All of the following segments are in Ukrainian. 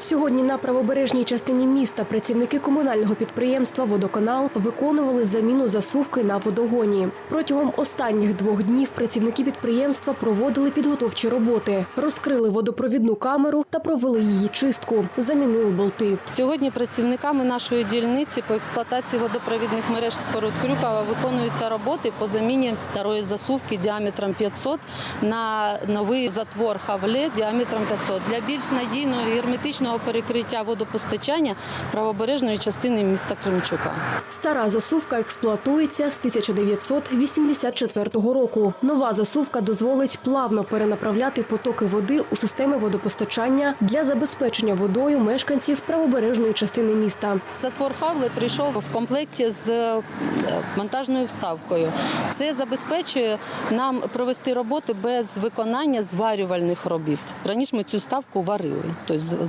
Сьогодні на правобережній частині міста працівники комунального підприємства Водоканал виконували заміну засувки на водогоні. Протягом останніх двох днів працівники підприємства проводили підготовчі роботи, розкрили водопровідну камеру та провели її чистку, замінили болти. Сьогодні працівниками нашої дільниці по експлуатації водопровідних мереж споруд Крюкова виконуються роботи по заміні старої засувки діаметром 500 на новий затвор Хавле діаметром 500 для більш надійного і герметичного перекриття водопостачання правобережної частини міста Кримчука. Стара засувка експлуатується з 1984 року. Нова засувка дозволить плавно перенаправляти потоки води у системи водопостачання для забезпечення водою мешканців правобережної частини міста. Затвор Хавле прийшов в комплекті з е, монтажною вставкою. Це забезпечує нам провести роботи без виконання зварювальних робіт. Раніше ми цю ставку варили, тобто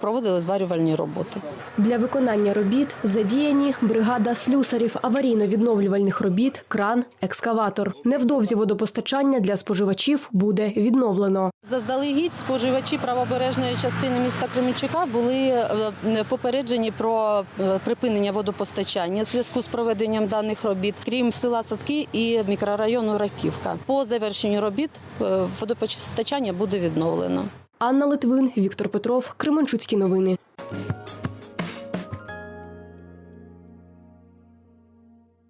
проводили зварювальні роботи. Для виконання робіт задіяні бригада слюсарів аварійно-відновлювальних робіт, кран, екскаватор. Невдовзі водопостачання для споживачів буде відновлено. Заздалегідь споживачі правобережної частини міста Кременчука були е, попереджені про е, припинення водопостачання в зв'язку з проведенням даних робіт, крім села Садки і мікрорайону Раківка. По завершенню робіт е, водопостачання буде відновлено. Анна Литвин, Віктор Петров, Кременчуцькі новини.